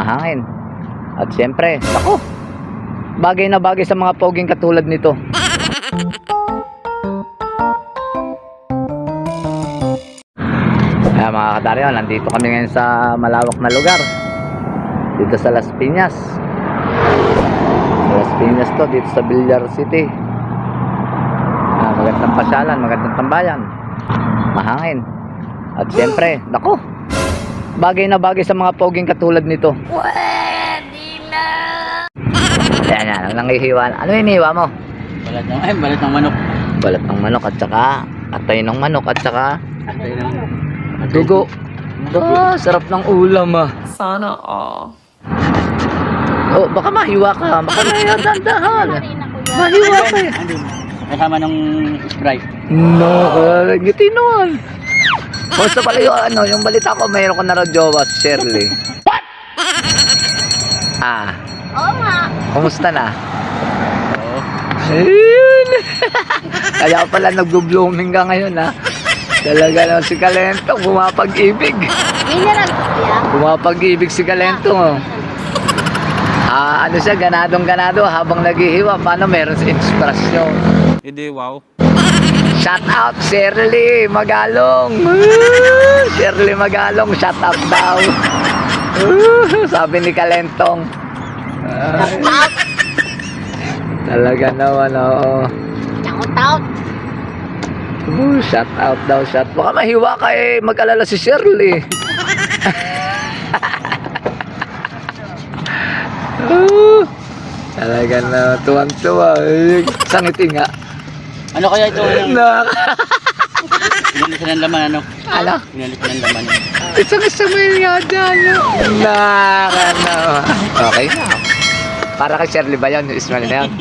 mahangin. At siyempre, ako, bagay na bagay sa mga poging katulad nito. Kaya mga kadaryo, nandito kami ngayon sa malawak na lugar. Dito sa Las Piñas. Las Piñas to, dito sa Villar City. Ah, magandang pasyalan, magandang tambayan. Mahangin. At siyempre, nako, bagay na bagay sa mga poging katulad nito. Pwede na! Yan yan, ang nangihiwa. Ano yung inihiwa mo? Balat ng, ay, balat ng manok. Balat ng manok at saka atay ng manok at saka Atay ng... dugo. Ah, sarap ng ulam ah. Sana all. Oh, baka mahiwa ka. Baka mahiwa dandahan. Mahiwa ka. Kasama ng Sprite. No, ngiti nun. Basta pala yung ano, yung balita ko, mayroon ko na raw jowa, si Shirley. What? Ah, Oo nga. kumusta na? Oo. Ayun. Kaya pala nag-blooming ka ngayon ha. Talaga naman si Kalento, bumapag-ibig. Mineral ko kaya? Bumapag-ibig si Kalento. oh. Ah, ano siya, ganadong ganado habang naghihiwa. Paano meron sa inspirasyon? Hindi, wow. Shout out Shirley Magalong. Shirley Magalong, shout out daw. Sabi ni Kalentong. Ay, talaga naman, oo. Changot out! Uh, shout out daw, shout. Baka mahiwa ka eh, mag-alala si Shirley. uh, talaga na, tuwang-tuwa. Eh, Sangiti nga. Ano kaya ito? Ano? Na, Pinalitan ng laman, ano? ano? Pinalitan ng laman. Isang isang may yada niya. Naka na. Okay na. Para kay Shirley ba yun? Smell na yun?